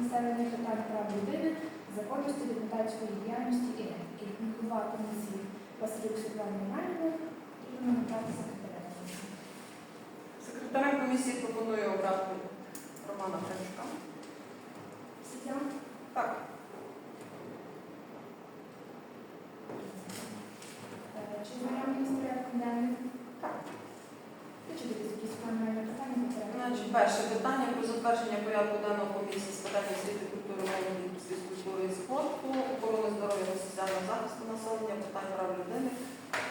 населення питань прав людини, законності депутатської діяльності і етики. Голова комісії Василюк Світлана Іванівна і номінувати секретаря. Секретарем комісії пропоную обрати Романа Френчука. Суддя? Так. Е, Чи знайомі з порядком денним? Чи якісь формальні питання? Значить, перше питання про затвердження порядку денного комісії з питань освіти, культури, молоді, фізкультури і спорту, охорони здоров'я та соціального захисту населення, питань прав людини,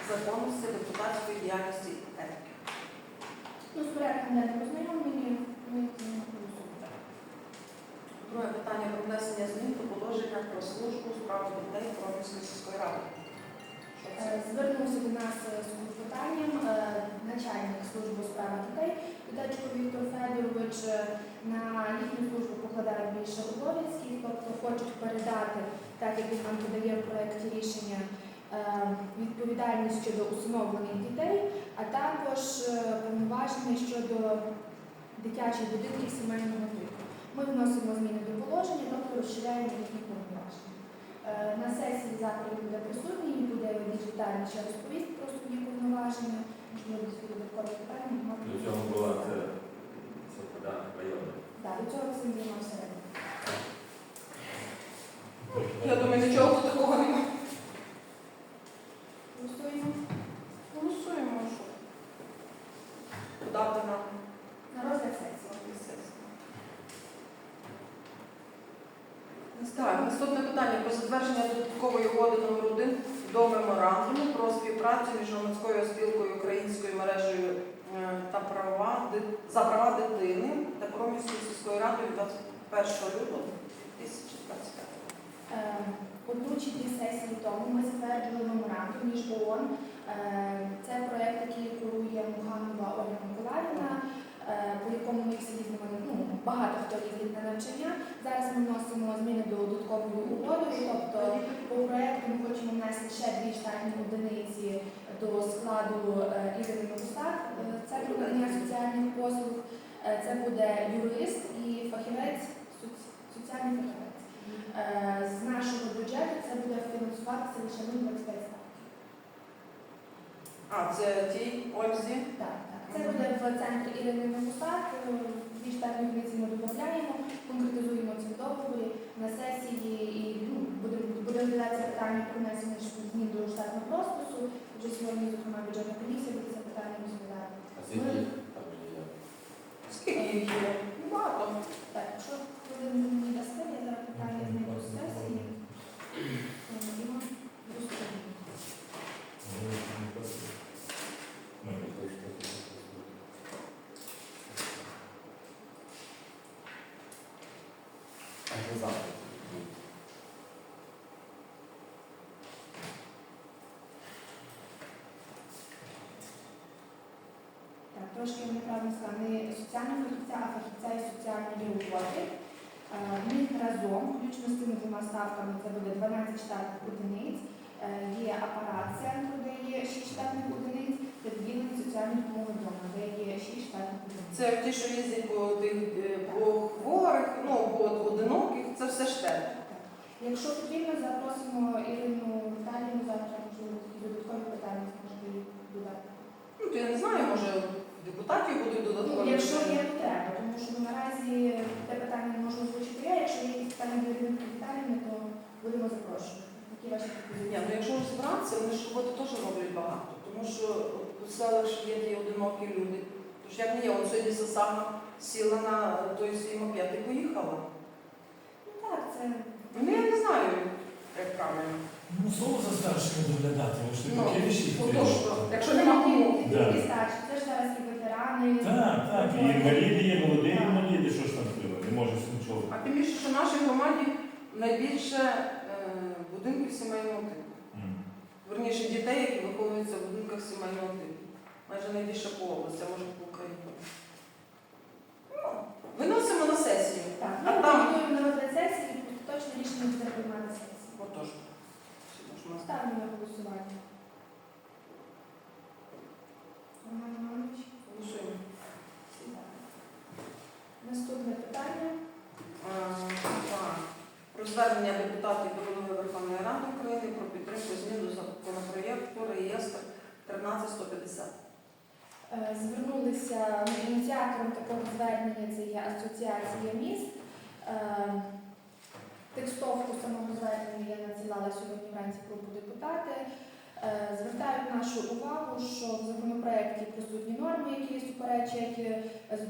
законності, депутатської діяльності і етики. Ну, з порядком ми не голосуємо. Друге питання про внесення змін до положення про службу у справах дітей Проміської сільської ради. Е, Звернувся до нас з питанням е, начальник служби у справах дітей Дудечко Віктор Федорович е, на їхню службу покладає більше обов'язків, тобто хочуть передати, так як він нам подає в проєкті рішення, е, відповідальність щодо усиновлених дітей, а також е, повноваження щодо дитячих будинків сімейного типу. Ми вносимо зміни до положення, тобто розширяємо їхні повноваження. Е, На сесії завтра буде присутній, буде детально ще розповісти про свої повноваження, можливо, свої додаткові питання. мати. До цього була це совпадання району. Так, до цього цим займався раніше. Я думаю, нічого тут такого немає. Голосуємо Голосуємо, а що? Подати нам на розгляд сесії. Так, наступне питання про затвердження додаткової угоди номер 1 до меморандуму про співпрацю між громадською спілкою українською мережею е, та права за права дитини та Проміською сільською радою 21 лютого 2025 року. Е, Одну чи дві сесії тому ми затвердили меморандум між ООН. Е, Це проєкт, який курує Муханова Ольга Миколаївна, по якому ми всі багато хто їздить на навчання. Зараз ми вносимо зміни до додаткової угоди, тобто по проєкту ми хочемо внести ще дві штатні одиниці до складу е, Ігоря Новостак. Е, Це про надання соціальних послуг. Е, Це буде юрист і фахівець, соціальний фахівець. З нашого бюджету це буде фінансуватися лише ну, 25 ставок. А, це тій Ользі. Так, так. Це буде в центрі Ірини Новостак. Дві штатні одиниці ми додаємо, конкретизуємо ці договори на сесії і ну, буде, буде розглядатися питання про внесення змін до штатного розпису. Вже сьогодні, зокрема, бюджетна комісія буде це питання розглядати. А скільки? Скільки їх є? Ну, Багато. Так, якщо ви мені дасте, я зараз питання знайду з сесії. Е, і вам розповім. А це завтра. Так, трошки сказала, не соціального фахівця, а фахівця із соціальної роботи. Е, них разом, включно з цими двома ставками, це буде 12 штатних одиниць. Е, Є апарат центру, де є 6 штатних одиниць, та відділення соціальної допомоги вдома, де є 6 штатних одиниць. Це ті, що їздять по тих по хворих, ну, по одиноких, це все штат. Так. Якщо потрібно, запросимо Ірину Віталіївну завтра, можливо, додаткові питання зможете їй додати. Ну, то я не знаю, може депутатів будуть Ну, додаткові. якщо є потреба, тому що ну, наразі те питання не можу озвучити я. Якщо є якісь питання до Ірини Віталіївни, то будемо запрошувати. Які ваші Ні, ну якщо розібратися, вони ж роботи теж роблять багато. Тому що у селах ж є ті одинокі люди. Тож як не є, от сьогодні Сасана сіла на той свій мопед і поїхала. Ну так, це Ну я не знаю, як правильно. Ну, слово за старшими доглядати, ви ж Ну, таке ріші. Якщо це нема кому. Да. старші, це ж зараз і. Так, так, і інваліди є, молоді інваліди, що ж там треба, не може нічого. А тим більше, що в нашій громаді найбільше е, будинків сімейного типу. Верніше дітей, які виховуються в будинках сімейного типу. Майже найбільше по області, а може по Україні. Ну, виносимо на сесію. Так, А ми там- на розгляд сесії, точне рішення буде приймати сесія. Отож. Ставимо на голосування. Роман Іванович? Голосуємо. Всі за. Наступне питання. Е, звернення депутатів до голови Верховної Ради України про підтримку змін до законопроєкту реєстр 13150. Е, Звернулися ну, ініціатором такого звернення, це є асоціація міст. Е, Текстовку самого звернення я надсилала сьогодні вранці групу депутати. Е, Звертають нашу увагу, що в законопроекті присутні норми, які суперечать е,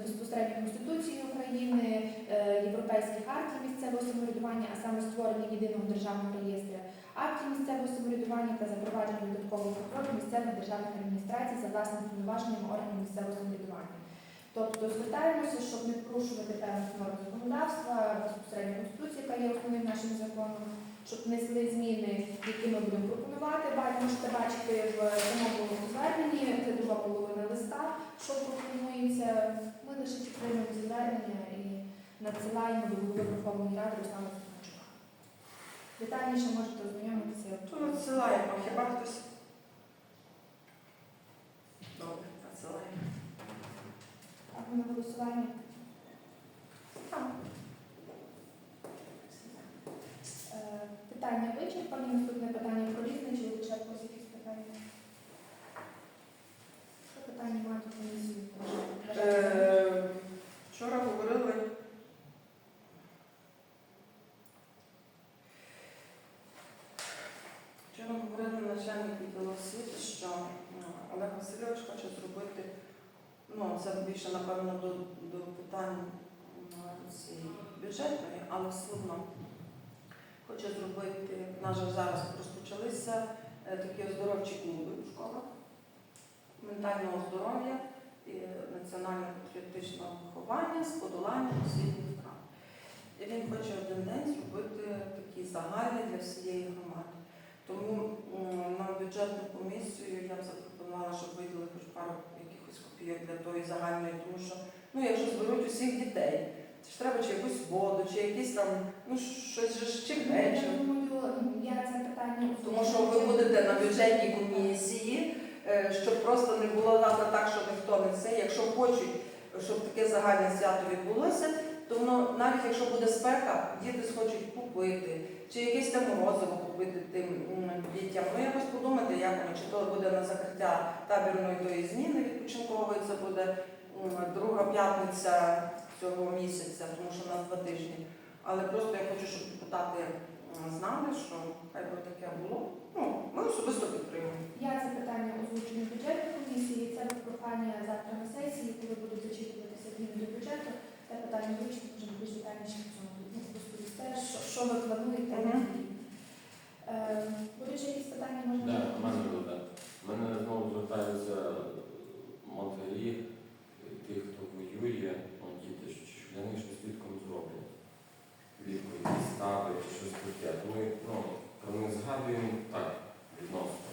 безпосередньо Конституції України, е, Європейській хартії місцевого самоврядування, а саме створення єдиного державного реєстру актів місцевого самоврядування та запровадження додаткового контролю місцевих державних адміністрацій за власними повноваженнями органів місцевого самоврядування. Тобто звертаємося, щоб не порушувати певних норм законодавства, безпосередньо Конституції, яка є основним нашим законом, щоб внесли зміни, які ми будемо пропонувати. Можете бачити в самому зверненні, це друга половина листа, що пропонується. Ми лише підтримуємо звернення і надсилаємо до голови Верховної Ради Руслана Стефанчука. Детальніше можете ознайомитися. То надсилаємо, хіба хтось? Добре, надсилаємо. Або на голосування. Так. Е, Питання вичерпані. Наступне питання про різне, чи ви ще якось якісь питання? Що питання мають комісію? Е, Вчора говорили. Вчора говорили начальник відділу освіти, що е, Олег Васильович хоче зробити, ну це більше напевно до, до питань е, бюджетної, але все одно хоче зробити, в нас же зараз розпочалися е, такі оздоровчі клуби в школах ментального здоров'я і національно-патріотичного виховання з подоланням освітніх втрат. І він хоче один день зробити такий загальний для всієї громади. Тому на бюджетну комісію я б запропонувала, щоб виділили хоч пару якихось копійок для тої загальної, тому що ну, якщо зберуть усіх дітей, це ж треба чи якусь воду, чи якісь там, ну щось же ж чи Я думаю, я це питання Тому що ви будете на бюджетній комісії, е, щоб просто не було завтра так, що ніхто не це. Якщо хочуть, щоб таке загальне свято відбулося, то воно навіть якщо буде спека, діти схочуть купити, чи якесь там морозиво тим дітям. Ну якось подумати, як воно, чи то буде на закриття табірної тої зміни відпочинкової, це буде друга п'ятниця цього місяця, тому що у нас два тижні. Але просто я хочу, щоб депутати знали, що хай би таке було. Ну, ми особисто підтримуємо. Я це питання озвучую в бюджетній комісії. Це прохання завтра на сесії, коли будуть зачитуватися зміни до бюджету. Це питання вивчити, може більш детальніше в цьому. Ну, що, що ви плануєте. Е, Будуть ще якісь питання, можна? буде. В мене знову звертаються матері тих, хто воює, ну, діти, що що для них щось слідком зроблять. Влітку якісь стави чи щось таке. То Ми ну, про них згадуємо так, відносно.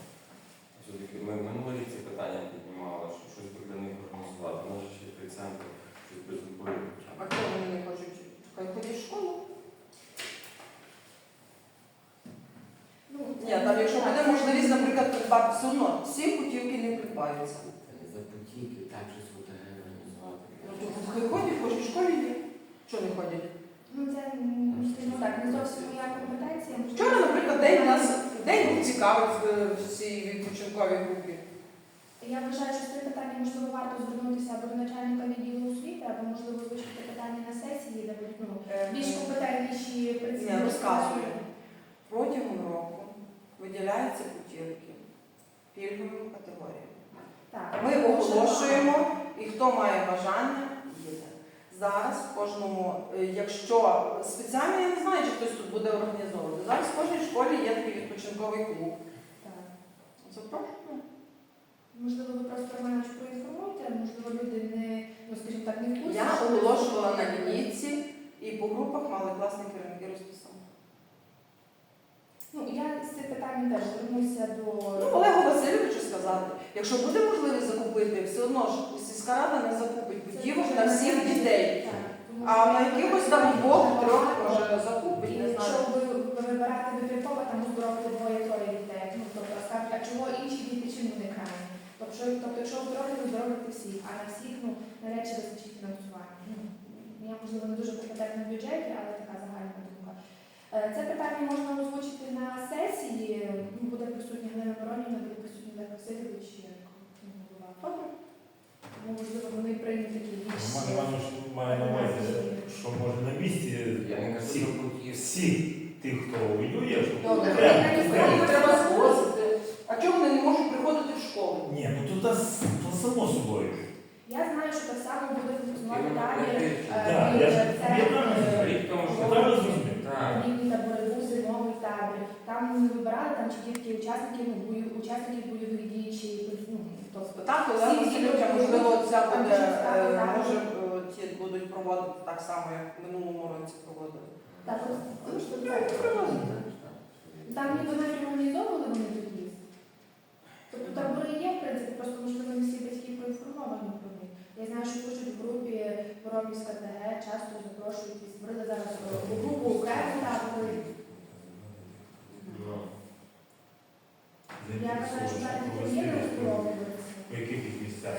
Все-таки ми минулий рік ці питання піднімали, що щось би для них організувати. Може ще той центр щось би зробити. А чого вони не хочуть? Хай ходять в школу. Ну, Ні, там якщо буде наприклад, придбати все одно, всі путівки не придбаються. Це за потіки, так щось буде організувати. Ну, то хай ходять, хоч в школі є. Чого не ходять? Ну, це скажімо так, не зовсім моя компетенція. Вчора, наприклад, день у нас день був цікавий в, цій відпочинковій групі. Я вважаю, що з цим питанням можливо варто звернутися або до начальника відділу освіти, або можливо вивчити питання на сесії, де будуть ну, більш компетентніші Ні, працівники. розказую. Протягом року виділяються путівки пільговим категоріям. Так, Ми оголошуємо, і хто має бажання, їде. Зараз в кожному, е, якщо спеціально я не знаю, чи хтось тут буде організовувати. Зараз в кожній школі є такий відпочинковий клуб. Так. Запрошую. Можливо, ви просто Романович проінформуєте, можливо, люди не, ну скажімо так, не в курсі. Я що оголошувала це на лінійці і по групах мали класні керівники розписали. Ну, я з цим питанням теж звернуся до Ну, Олегу Васильовичу сказати, якщо буде можливість закупити, все одно ж сільська рада не закупить путівок на всіх дітей. А на якихось там двох, трьох може закупить, не якщо ви вибирати вибірково, там оздоровити двоє-троє дітей. Ну, тобто скажуть, а чого інші діти чому не крайні? Тобто, тобто, якщо оздоровити, оздоровити всіх, а на всіх, ну, навряд чи вистачить фінансування. Ну, я, можливо, не дуже компетентна в бюджеті, але така загальна думка. Е, Е, Це питання можна озвучити на сесії. Ну, Буде присутня Галина Воронівна, буде присутня Олег Васильович і ну, голова. Тому, можливо, вони прийняли такі більш... Роман Іванович має на увазі, що може на місці Я не всі, всі тих, хто воює, щоб Добре. треба звозити. А чому вони не можуть приходити в школу? Ні, ну то, та, то само собою. Я знаю, що так само буде функціонувати практично. е, Так, я ж- церкви, я правильно е, що? Так. Літні табори, був зимовий табір. Там не вибирали там чи дітки учасників, бою, учасників бойових дій, чи ну, хто Спитати Олега Всі Васильовича, можливо, ця буде, е, так. може, е, ті будуть проводити так само, як в минулому році проводили. Так, ну, що це? Там ніби навіть організовували вони тоді. Тобто табори є, в принципі, просто можливо не всі батьки проінформовані них. Я знаю, що хочуть в групі Воронівська ТГ, часто запрошують і створили зараз групу окремо табори. Ну, Я вважаю, що навіть не є В яких місцях,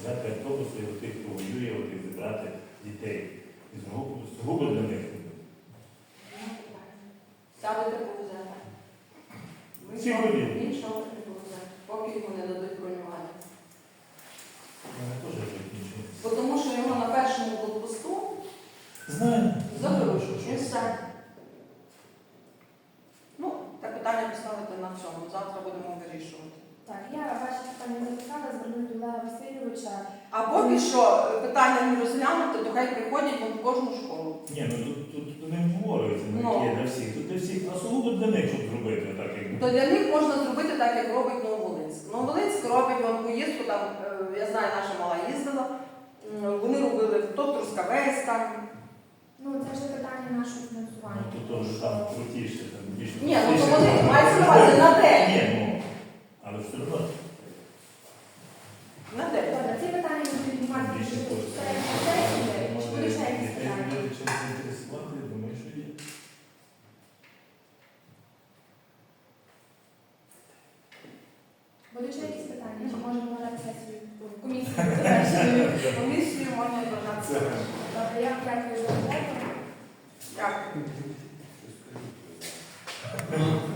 взяти автобуси і тих, хто от і зібрати дітей. І згубо для них. Сядете повезете. Ви Всі що? ходять. Він що не повезе, поки йому не дадуть бронювання. У мене теж закінчили. Бо Тому що його на першому блокпосту Знаю. заберуть. що, І що. все. Ну, те питання поставити на цьому. Завтра будемо вирішувати. Так, я ваші питання записала, звернусь до Олега Васильовича. А поки що е, питання не розглянути, то вон в кожну школу. Ні, ну тут, тут, тут не говориться Ну. на які для всіх. Тут для всіх сугубо для них, щоб зробити так, як То для них можна зробити так, як робить Нововолинськ. Нововолинськ робить вон поїздку, там, е, я знаю, наша мала їздила. М, Вони робили то Трускавець там. Ну, це вже питання нашого фінансування. Ну, тут теж там крутіше, там більше. Ні, ну то вони мають на на день. Ні, ну, але все одно На день. Добре, ці питання будуть піднімати більше більше коштує. сесії. Чи буде ще якісь Дітей питання? буде чим заінтересувати, я думаю, що є. Будуть ще якісь питання? Чи можемо вважати завершеною? Комісію можна Добре, я дякую за увагу. Дякую.